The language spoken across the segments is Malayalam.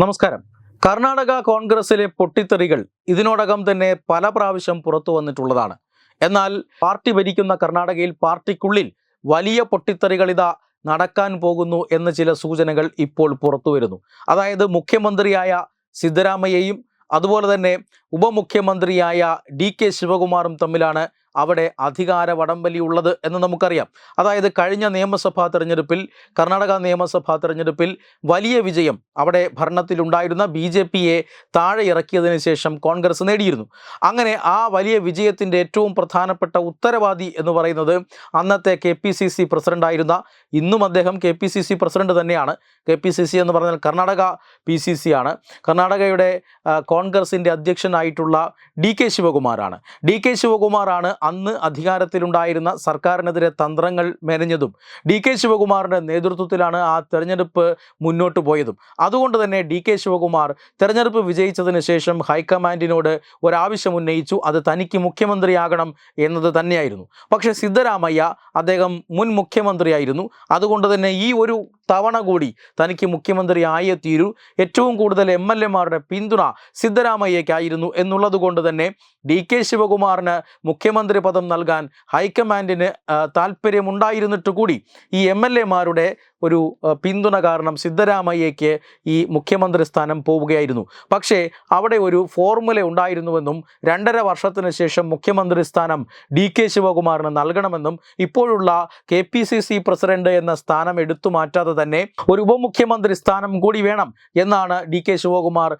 നമസ്കാരം. കർണാടക കോൺഗ്രസിലെ പൊട്ടിത്തെറികൾ ഇതിനോടകം തന്നെ പല പ്രാവശ്യം പുറത്തു വന്നിട്ടുള്ളതാണ്. എന്നാൽ പാർട്ടി ഭരിക്കുന്ന കർണാടകയിൽ പാർട്ടിക്കുള്ളിൽ വലിയ പൊട്ടിത്തെറികൾ ഇതാ നടക്കാൻ പോകുന്നു എന്ന ചില സൂചനകൾ ഇപ്പോൾ പുറത്തു വരുന്നു. അതായത് മുഖ്യമന്ത്രിയായ സിദ്ധരാമയ്യയും അതുപോലെ തന്നെ ഉപമുഖ്യമന്ത്രിയായ ഡി കെ ശിവകുമാറും തമ്മിലാണ് അവിടെ അധികാര വടംവലി ഉള്ളത് എന്ന് നമുക്കറിയാം. അതായത് കഴിഞ്ഞ നിയമസഭാ തെരഞ്ഞെടുപ്പിൽ കർണാടക നിയമസഭാ തെരഞ്ഞെടുപ്പിൽ വലിയ വിജയം അവിടെ ഭരണത്തിലുണ്ടായിരുന്ന ബി ജെ പിയെ താഴെ ഇറക്കിയതിന് ശേഷം കോൺഗ്രസ് നേടിയിരുന്നു. അങ്ങനെ ആ വലിയ വിജയത്തിന്റെ ഏറ്റവും പ്രധാനപ്പെട്ട ഉത്തരവാദി എന്ന് പറയുന്നത് അന്നത്തെ കെ പി സി സി പ്രസിഡന്റായിരുന്ന ഇന്നും അദ്ദേഹം K P C C president തന്നെയാണ്. കെ പി സി സി എന്ന് പറഞ്ഞാൽ കർണാടക പി സി സി ആണ്. കർണാടകയുടെ കോൺഗ്രസിന്റെ അധ്യക്ഷനായിട്ടുള്ള ഡി കെ ശിവകുമാറാണ്. ഡി കെ ശിവകുമാറാണ് അന്ന് അധികാരത്തിലുണ്ടായിരുന്ന സർക്കാരിനെതിരെ തന്ത്രങ്ങൾ മെനഞ്ഞതും ഡി കെ ശിവകുമാറിന്റെ നേതൃത്വത്തിലാണ് ആ തെരഞ്ഞെടുപ്പ് മുന്നോട്ട് പോയതും. അതുകൊണ്ട് തന്നെ ഡി കെ ശിവകുമാർ തെരഞ്ഞെടുപ്പ് വിജയിച്ചതിന് ശേഷം ഹൈക്കമാൻഡിനോട് ഒരാവശ്യം ഉന്നയിച്ചു അത് തനിക്ക് മുഖ്യമന്ത്രിയാകണം എന്നത് തന്നെയായിരുന്നു. പക്ഷേ സിദ്ധരാമയ്യ അദ്ദേഹം മുൻ മുഖ്യമന്ത്രിയായിരുന്നു. അതുകൊണ്ട് തന്നെ ഈ ഒരു തവണ കൂടി തനിക്ക് മുഖ്യമന്ത്രി ആയേ തീരൂ. ഏറ്റവും കൂടുതൽ എം എൽ എമാരുടെ പിന്തുണ സിദ്ധരാമയ്യയ്ക്കായിരുന്നു എന്നുള്ളത് കൊണ്ട് തന്നെ ഡി കെ ശിവകുമാറിന് മുഖ്യമന്ത്രി പദം നൽകാൻ ഹൈക്കമാൻഡിന് താല്പര്യമുണ്ടായിരുന്നിട്ട് കൂടി ഈ എം എൽ എമാരുടെ ഒരു പിന്തുണ കാരണം സിദ്ധരാമയ്യയ്ക്ക് ഈ മുഖ്യമന്ത്രി സ്ഥാനം പോവുകയായിരുന്നു. പക്ഷേ അവിടെ ഒരു ഫോർമുല ഉണ്ടായിരുന്നുവെന്നും രണ്ടര വർഷത്തിന് ശേഷം മുഖ്യമന്ത്രി സ്ഥാനം ഡി കെ ശിവകുമാറിന് നൽകണമെന്നും ഇപ്പോഴുള്ള K P C C president എന്ന സ്ഥാനം എടുത്തു മാറ്റാതെ തന്നെ ഒരു ഉപമുഖ്യമന്ത്രി സ്ഥാനം കൂടി വേണം എന്നാണ് ഡി കെ ശിവകുമാർ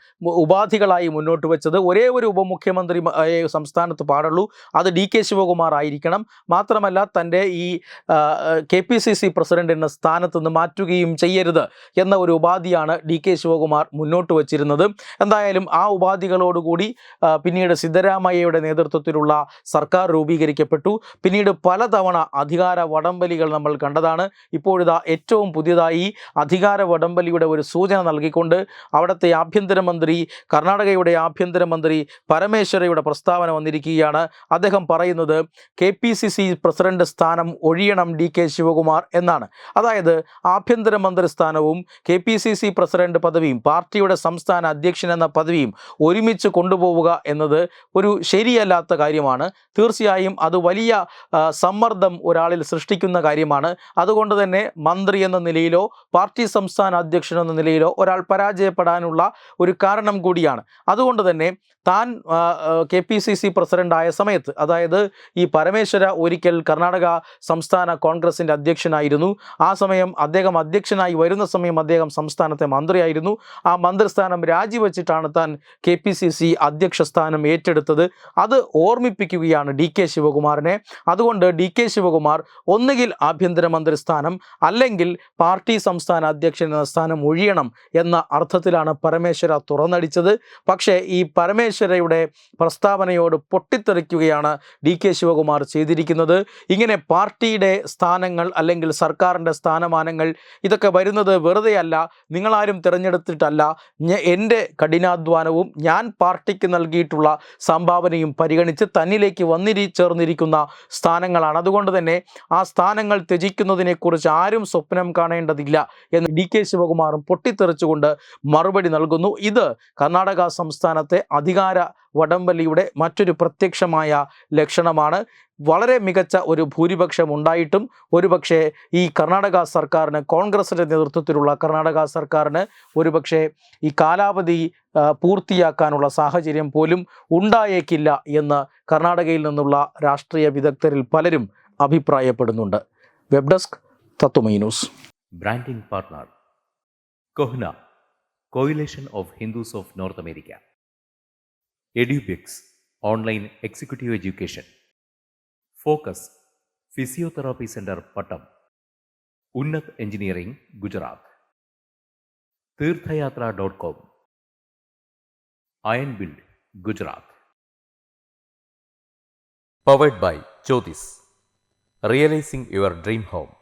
ഉപാധികളായി മുന്നോട്ട് വെച്ചത്. ഒരേ ഒരു ഉപമുഖ്യമന്ത്രി സംസ്ഥാനത്ത് പാടുള്ളൂ. അത് ഡി കെ ശിവകുമാർ ആയിരിക്കണം. മാത്രമല്ല തന്റെ ഈ K P C C president എന്ന സ്ഥാനത്ത് നിന്ന് മാറ്റുകയും ചെയ്യരുത് എന്ന ഒരു ഉപാധിയാണ് ഡി കെ ശിവകുമാർ മുന്നോട്ട് വച്ചിരുന്നത്. എന്തായാലും ആ ഉപാധികളോടുകൂടി പിന്നീട് സിദ്ധരാമയ്യയുടെ നേതൃത്വത്തിലുള്ള സർക്കാർ രൂപീകരിക്കപ്പെട്ടു. പിന്നീട് പലതവണ അധികാര വടംവലികൾ നമ്മൾ കണ്ടതാണ്. ഇപ്പോഴിതാ ഏറ്റവും പുതിയതായി അധികാര വടംവലിയുടെ ഒരു സൂചന നൽകിക്കൊണ്ട് അവിടുത്തെ ആഭ്യന്തരമന്ത്രി കർണാടകയുടെ ആഭ്യന്തരമന്ത്രി പരമേശ്വരയുടെ പ്രസ്താവന വന്നിരിക്കുകയാണ്. അദ്ദേഹം പറയുന്നത് K P C C president സ്ഥാനം ഒഴിയണം ഡി കെ ശിവകുമാർ എന്നാണ്. അതായത് ആഭ്യന്തരമന്ത്രി സ്ഥാനവും K P C C president പദവിയും പാർട്ടിയുടെ സംസ്ഥാന അധ്യക്ഷൻ എന്ന പദവിയും ഒരുമിച്ച് കൊണ്ടുപോവുക എന്നത് ഒരു ശരിയല്ലാത്ത കാര്യമാണ്. തീർച്ചയായും അത് വലിയ സമ്മർദ്ദം ഒരാളിൽ സൃഷ്ടിക്കുന്ന കാര്യമാണ്. അതുകൊണ്ട് തന്നെ മന്ത്രി എന്ന നിലയിലോ പാർട്ടി സംസ്ഥാന അധ്യക്ഷൻ എന്ന നിലയിലോ ഒരാൾ പരാജയപ്പെടാനുള്ള ഒരു കാരണം കൂടിയാണ്. അതുകൊണ്ട് തന്നെ താൻ കെ പി സി സി പ്രസിഡന്റായ സമയത്ത് അതായത് ഈ പരമേശ്വര ഒരിക്കൽ കർണാടക സംസ്ഥാന കോൺഗ്രസിന്റെ അധ്യക്ഷനായിരുന്നു. ആ സമയം അദ്ദേഹം അധ്യക്ഷനായി വരുന്ന സമയം അദ്ദേഹം സംസ്ഥാനത്തെ മന്ത്രിയായിരുന്നു. ആ മന്ത്രിസ്ഥാനം രാജിവെച്ചിട്ടാണ് താൻ കെ പി സി സി അധ്യക്ഷ സ്ഥാനം ഏറ്റെടുത്തത്. അത് ഓർമ്മിപ്പിക്കുകയാണ് ഡി കെ ശിവകുമാറിനെ. അതുകൊണ്ട് ഡി കെ ശിവകുമാർ ഒന്നുകിൽ ആഭ്യന്തരമന്ത്രി സ്ഥാനം അല്ലെങ്കിൽ പാർട്ടി സംസ്ഥാന അധ്യക്ഷൻ എന്ന സ്ഥാനം ഒഴിയണം എന്ന അർത്ഥത്തിലാണ് പരമേശ്വര തുറന്നടിച്ചത്. പക്ഷേ ഈ പരമേശ്വരയുടെ പ്രസ്താവനയോട് പൊട്ടിത്തെറിക്കുകയാണ് ഡി കെ ശിവകുമാർ ചെയ്തിരിക്കുന്നത്. ഇങ്ങനെ പാർട്ടിയുടെ സ്ഥാനങ്ങൾ അല്ലെങ്കിൽ സർക്കാരിന്റെ സ്ഥാനമാനങ്ങൾ ഇതൊക്കെ വരുന്നത് വെറുതെയല്ല നിങ്ങളാരും തിരഞ്ഞെടുത്തിട്ടല്ല. എന്റെ കഠിനാധ്വാനവും ഞാൻ പാർട്ടിക്ക് നൽകിയിട്ടുള്ള സംഭാവനയും പരിഗണിച്ച് തന്നിലേക്ക് വന്നിരി ചേർന്നിരിക്കുന്ന സ്ഥാനങ്ങളാണ്. അതുകൊണ്ട് തന്നെ ആ സ്ഥാനങ്ങൾ ത്യജിക്കുന്നതിനെക്കുറിച്ച് ആരും സ്വപ്നം കാണേണ്ടതില്ല എന്ന് ഡി കെ ശിവകുമാറും പൊട്ടിത്തെറിച്ചുകൊണ്ട് മറുപടി നൽകുന്നു. ഇത് കർണാടക സംസ്ഥാനത്തെ അധികാര വടംവലിയുടെ മറ്റൊരു പ്രത്യക്ഷമായ ലക്ഷണമാണ്. വളരെ മികച്ച ഒരു ഭൂരിപക്ഷം ഉണ്ടായിട്ടും ഒരുപക്ഷെ ഈ കർണാടക സർക്കാരിന് കോൺഗ്രസിന്റെ നേതൃത്വത്തിലുള്ള കർണാടക സർക്കാരിന് ഒരുപക്ഷെ ഈ കാലാവധി പൂർത്തിയാക്കാനുള്ള സാഹചര്യം പോലും ഉണ്ടായേക്കില്ല എന്ന് കർണാടകയിൽ നിന്നുള്ള രാഷ്ട്രീയ വിദഗ്ധരിൽ പലരും അഭിപ്രായപ്പെടുന്നുണ്ട്. Web desk Tatwamayi news. Education. Focus, Physiotherapy Center, Pattam. Unnat Engineering, Gujarat. Tirthayatra.com. Iron Build, Gujarat. Powered by Jyotis. Realizing your dream home.